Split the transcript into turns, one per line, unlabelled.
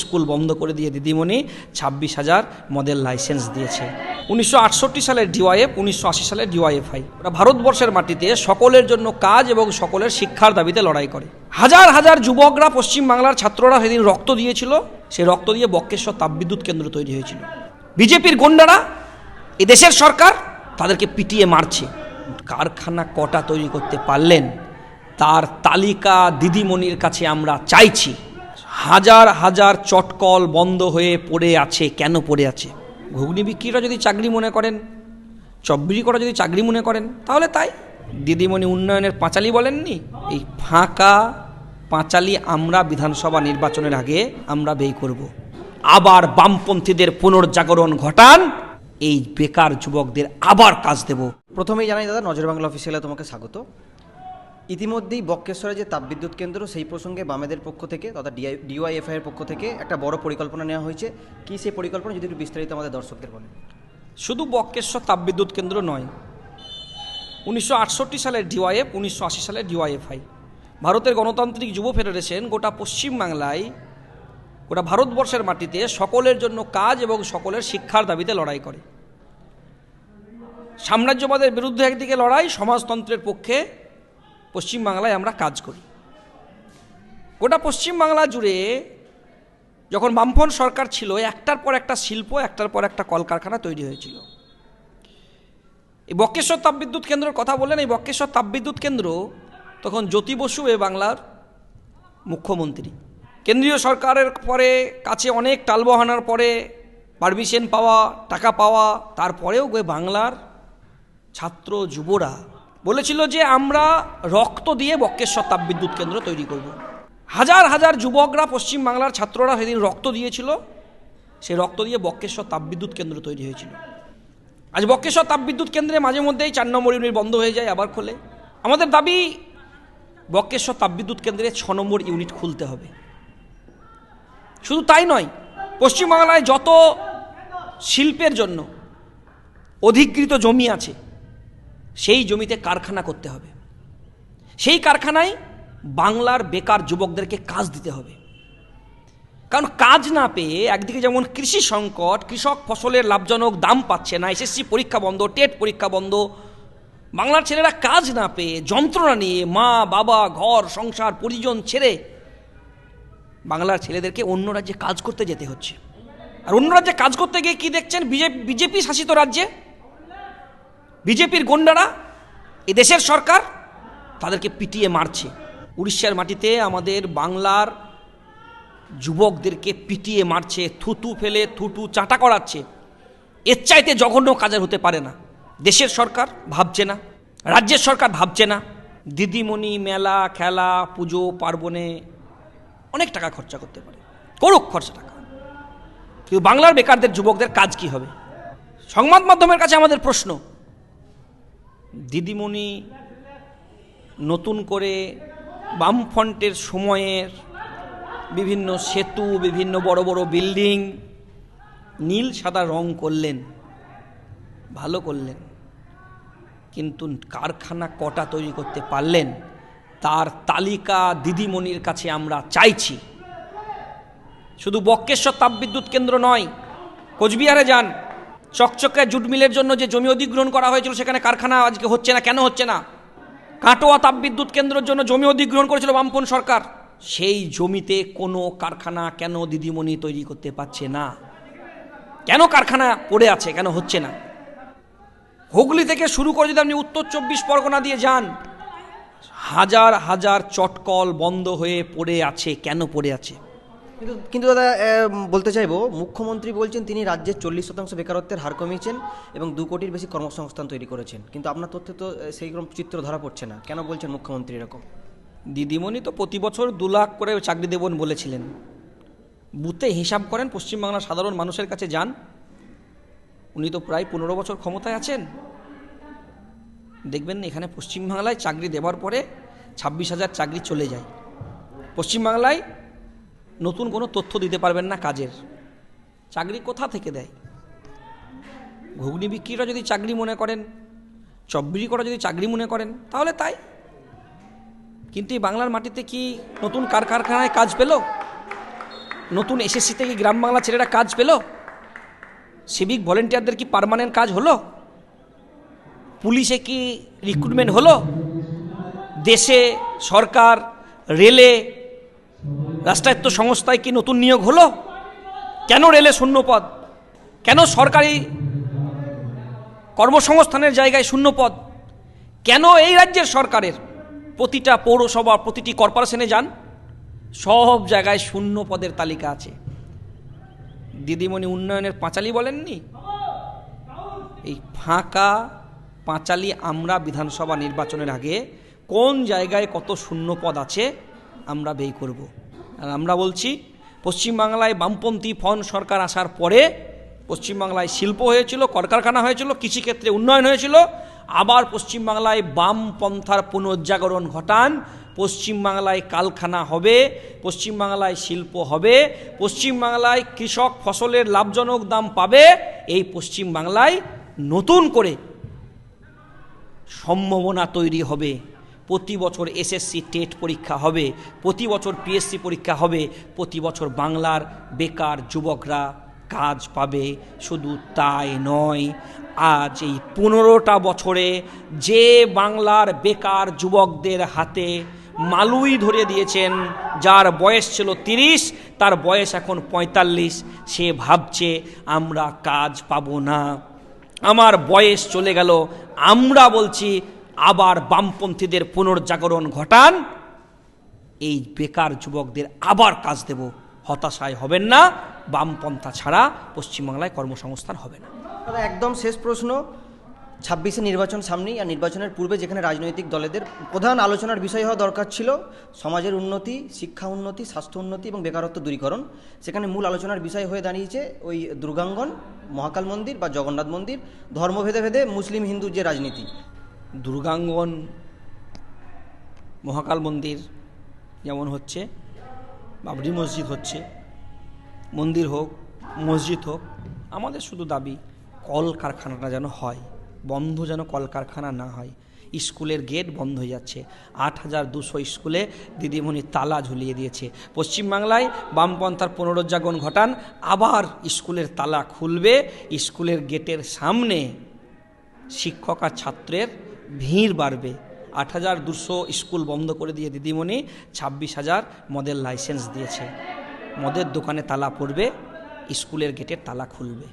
School বন্ধ করে দিয়ে দিদিমণি ছাব্বিশ হাজার মডেল লাইসেন্স দিয়েছে। উনিশশো সালের ডিওয়াইএফ উনিশশো আশি সালের ডিওয়াইএফআই ওরা ভারতবর্ষের মাটিতে সকলের জন্য কাজ এবং সকলের শিক্ষার দাবিতে লড়াই করে। হাজার হাজার যুবকরা পশ্চিমবাংলার ছাত্ররা সেদিন রক্ত দিয়েছিল। সে রক্ত দিয়ে বক্কেশ্বর তাপবিদ্যুৎ কেন্দ্র তৈরি হয়েছিল। বিজেপির গুন্ডারা দেশের সরকার, তাদেরকে পিটিয়ে মারছে। কারখানা কটা তৈরি করতে পারলেন, তার তালিকা দিদিমণির কাছে আমরা চাইছি। হাজার হাজার চটকল বন্ধ হয়ে পড়ে আছে, কেন পড়ে আছে? ঘুগনি বিক্রিরা যদি চাকরি মনে করেন চব্বিরি করা যদি চাকরি মনে করেন, তাহলে তাই। দিদিমণি উন্নয়নের পাঁচালি বলেননি? এই ফাঁকা পাঁচালি আমরা বিধানসভা নির্বাচনের আগে আমরা ব্যয় করব। আবার বামপন্থীদের পুনর্জাগরণ ঘটান, এই বেকার যুবকদের আবার কাজ দেব।
প্রথমেই জানাই দাদা নজর বাংলা অফিসিয়ালে তোমাকে স্বাগত। ইতিমধ্যেই বক্কেশ্বরে যে তাপবিদ্যুৎ কেন্দ্র, সেই প্রসঙ্গে বামেদের পক্ষ থেকে তথা ডিওয়াইএফআই এর পক্ষ থেকে একটা বড় পরিকল্পনা নেওয়া হয়েছে। কি সেই পরিকল্পনা, যদি একটু বিস্তারিত আমাদের দর্শকদের বলেন।
শুধু বক্কেশ্বর তাপবিদ্যুৎ কেন্দ্র নয়, উনিশশো সালের ডিওয়াইএফ, উনিশশো আশি সালের ডিওয়াইএফআই। ভারতের গণতান্ত্রিক যুব ফেডারেশন গোটা পশ্চিমবাংলায় গোটা ভারতবর্ষের মাটিতে সকলের জন্য কাজ এবং সকলের শিক্ষার দাবিতে লড়াই করে। সাম্রাজ্যবাদের বিরুদ্ধে একদিকে লড়াই, সমাজতন্ত্রের পক্ষে পশ্চিমবাংলায় আমরা কাজ করি। গোটা পশ্চিমবাংলা জুড়ে যখন বামফ্রন্ট সরকার ছিল, একটার পর একটা শিল্প, একটার পর একটা কলকারখানা তৈরি হয়েছিল। এই বক্কেশ্বর তাপবিদ্যুৎ কেন্দ্রের কথা বললেন, এই বক্কেশ্বর তাপবিদ্যুৎ কেন্দ্র তখন জ্যোতি বসু এ বাংলার মুখ্যমন্ত্রী। কেন্দ্রীয় সরকারের পরে কাছে অনেক টালবহানার পরে পারমিশন পাওয়া, টাকা পাওয়া, তারপরেও বাংলার ছাত্র যুবরা বলেছিল যে আমরা রক্ত দিয়ে বক্কেশ্বর তাপবিদ্যুৎ কেন্দ্র তৈরি করব। হাজার হাজার যুবকরা পশ্চিমবাংলার ছাত্ররা সেদিন রক্ত দিয়েছিল। সেই রক্ত দিয়ে বক্কেশ্বর তাপবিদ্যুৎ কেন্দ্র তৈরি হয়েছিল। আজ বক্কেশ্বর তাপবিদ্যুৎ কেন্দ্রে মাঝে মধ্যেই চার নম্বর ইউনিট বন্ধ হয়ে যায়, আবার খোলে। আমাদের দাবি, বক্কেশ্বর তাপবিদ্যুৎ কেন্দ্রে ছ নম্বর ইউনিট খুলতে হবে। শুধু তাই নয় পশ্চিমবাংলায় যত শিল্পের জন্য অধিকৃত জমি আছে সেই জমিতে কারখানা করতে হবে। সেই কারখানায় বাংলার বেকার যুবকদেরকে কাজ দিতে হবে। কারণ কাজ না পেয়ে একদিকে যেমন কৃষি সংকট, কৃষক ফসলের লাভজনক দাম পাচ্ছে না, এসএসসি পরীক্ষা বন্ধ, টেট পরীক্ষা বন্ধ, বাংলার ছেলেরা কাজ না পেয়ে যন্ত্রণা নিয়ে মা, বাবা, ঘর, সংসার, পরিজন ছেড়ে বাংলার ছেলেদেরকে অন্য রাজ্যে কাজ করতে যেতে হচ্ছে। আর অন্য রাজ্যে কাজ করতে গিয়ে কি দেখছেন? বিজেপি শাসিত রাজ্যে বিজেপির গুন্ডারা, এ দেশের সরকার, তাদেরকে পিটিয়ে মারছে। উড়িষ্যার মাটিতে আমাদের বাংলার যুবকদেরকে পিটিয়ে মারছে, থুতু ফেলে থুতু চাটা করাচ্ছে। এর চাইতে জঘন্য কাজের হতে পারে না। দেশের সরকার ভাবছে না, রাজ্যের সরকার ভাবছে না। দিদিমণি মেলা, খেলা, পুজো, পার্বণে অনেক টাকা খরচা করতে পারে। করুক খরচা টাকা। কিন্তু বাংলার বেকারদের, যুবকদের কাজ কি হবে? সংবাদ মাধ্যমের কাছে আমাদের প্রশ্ন দিদিমণি নতুন করে বামফ্রন্টের সময়ের বিভিন্ন সেতু, বিভিন্ন বড় বড় বিল্ডিং নীল, সাদা রং করলেন, ভালো করলেন। কিন্তু কারখানা কটা তৈরি করতে পারলেন, তার তালিকা দিদিমণির কাছে আমরা চাইছি। শুধু বক্কেশ্বর তাপবিদ্যুৎ কেন্দ্র নয়, কোচবিহারে যান। চকচকে জুট মিলের জন্য যে জমি অধিগ্রহণ করা হয়েছিল, সেখানে কারখানা আজকে হচ্ছে না। কেন হচ্ছে না? কাটোয়া তাপবিদ্যুৎ কেন্দ্রের জন্য জমি অধিগ্রহণ করেছিল বামপন সরকার। সেই জমিতে কোনো কারখানা কেন দিদিমণি তৈরি করতে পারছে না? কেন কারখানা পড়ে আছে, কেন হচ্ছে না? হুগলি থেকে শুরু করে যদি আপনি উত্তর চব্বিশ পরগনা দিয়ে যান, হাজার হাজার চটকল বন্ধ হয়ে পড়ে আছে। কেন পড়ে আছে?
কিন্তু কিন্তু দাদা বলতে চাইব, মুখ্যমন্ত্রী বলছেন তিনি রাজ্যের চল্লিশ শতাংশ বেকারত্বের হার কমিয়েছেন এবং দু কোটির বেশি কর্মসংস্থান তৈরি করেছেন। কিন্তু আপনার তথ্যে তো সেই রকম চিত্র ধরা পড়ছে না। কেন বলছেন মুখ্যমন্ত্রী এরকম?
দিদিমণি তো প্রতি বছর দু লাখ করে চাকরি দেবেন বলেছিলেন। বুথে হিসাব করেন, পশ্চিমবাংলার সাধারণ মানুষের কাছে যান। উনি তো প্রায় পনেরো বছর ক্ষমতায় আছেন। দেখবেন এখানে পশ্চিমবাংলায় চাকরি দেওয়ার পরে ছাব্বিশ হাজার চাকরি চলে যায়। পশ্চিমবাংলায় নতুন কোনো তথ্য দিতে পারবেন না কাজের। চাকরি কোথা থেকে দেয়? ঘুগনি বিক্রিরা যদি চাকরি মনে করেন চব্বিরি করা যদি চাকরি মনে করেন, তাহলে তাই। কিন্তু এই বাংলার মাটিতে কি নতুন কার কারখানায় কাজ পেল? নতুন এসএসসি থেকে গ্রাম বাংলা ছেলেরা কাজ পেল? সিভিক ভলেন্টিয়ারদের কি পার্মানেন্ট কাজ হলো? পুলিশে কি রিক্রুটমেন্ট হলো? দেশে সরকার, রেলে রাষ্ট্রায়ত্ত সংস্থায় কি নতুন নিয়োগ হলো? কেন রেলে শূন্যপদ? কেন সরকারি কর্মসংস্থানের জায়গায় শূন্যপদ? কেন এই রাজ্যের সরকারের প্রতিটা পৌরসভা, প্রতিটি কর্পোরেশনে যান? সব জায়গায় শূন্য পদের তালিকা আছে। দিদিমণি উন্নয়নের পাঁচালি বলেননি? এই ফাঁকা পাঁচালি আমরা বিধানসভা নির্বাচনের আগে কোন জায়গায় কত শূন্য পদ আছে আমরা ব্যয় করব। আর আমরা বলছি, পশ্চিমবাংলায় বামপন্থী ফন সরকার আসার পরে পশ্চিমবাংলায় শিল্প হয়েছিল, কলকারখানা হয়েছিল, কৃষিক্ষেত্রে উন্নয়ন হয়েছিল, আবার পশ্চিমবাংলায় বামপন্থার পুনর্জাগরণ ঘটান, পশ্চিমবাংলায় কালখানা হবে, পশ্চিমবাংলায় শিল্প হবে, পশ্চিমবাংলায় কৃষক ফসলের লাভজনক দাম পাবে, এই পশ্চিমবাংলায় নতুন করে সম্ভাবনা তৈরি হবে। প্রতি বছর এসএসসি টেট পরীক্ষা হবে, প্রতি বছর পিএসসি পরীক্ষা হবে, প্রতি বছর বাংলার বেকার যুবকরা কাজ পাবে। শুধু তাই নয়, আজ এই পনেরোটা বছরে যে বাংলার বেকার যুবকদের হাতে মালুই ধরে দিয়েছেন, যার বয়স ছিল তিরিশ, তার বয়স এখন পঁয়তাল্লিশ, সে ভাবছে, আমরা কাজ পাবো না। আমার বয়স চলে গেল, আমরা বলছি আবার বামপন্থীদের পুনর্জাগরণ ঘটান, এই বেকার যুবকদের আবার কাজ দেব। হতাশায় হবেন না, বামপন্থা ছাড়া পশ্চিমবাংলায় কর্মসংস্থান হবে না।
একদম শেষ প্রশ্ন, ছাব্বিশে নির্বাচন সামনেই আর নির্বাচনের পূর্বে যেখানে রাজনৈতিক দলেদের প্রধান আলোচনার বিষয় হওয়া দরকার ছিল, সমাজের উন্নতি, শিক্ষা উন্নতি, স্বাস্থ্য উন্নতি এবং বেকারত্ব দূরীকরণ। সেখানে মূল আলোচনার বিষয় হয়ে দাঁড়িয়েছে ওই দুর্গাঙ্গন, মহাকাল মন্দির বা জগন্নাথ মন্দির, ধর্মভেদে ভেদে মুসলিম হিন্দুর যে রাজনীতি।
দুর্গাঙ্গন, মহাকাল মন্দির যেমন হচ্ছে, বাবরি মসজিদ হচ্ছে, মন্দির হোক, মসজিদ হোক, আমাদের শুধু দাবি কল কারখানাটা যেন হয়, বন্ধ যেন কলকারখানা না হয়। স্কুলের গেট বন্ধ হয়ে যাচ্ছে। আট হাজার দুশো স্কুলে দিদিমণি তালা ঝুলিয়ে দিয়েছে। পশ্চিমবাংলায় বামপন্থার পুনরুজ্জাগন ঘটান, আবার স্কুলের তালা খুলবে। স্কুলের গেটের সামনে শিক্ষক আর ছাত্রের ভিড় বাড়বে। আট হাজার দুশো স্কুল বন্ধ করে দিয়ে দিদিমণি ছাব্বিশ হাজার মদের লাইসেন্স দিয়েছে। মদের দোকানে তালা পড়বে, স্কুলের গেটের তালা খুলবে।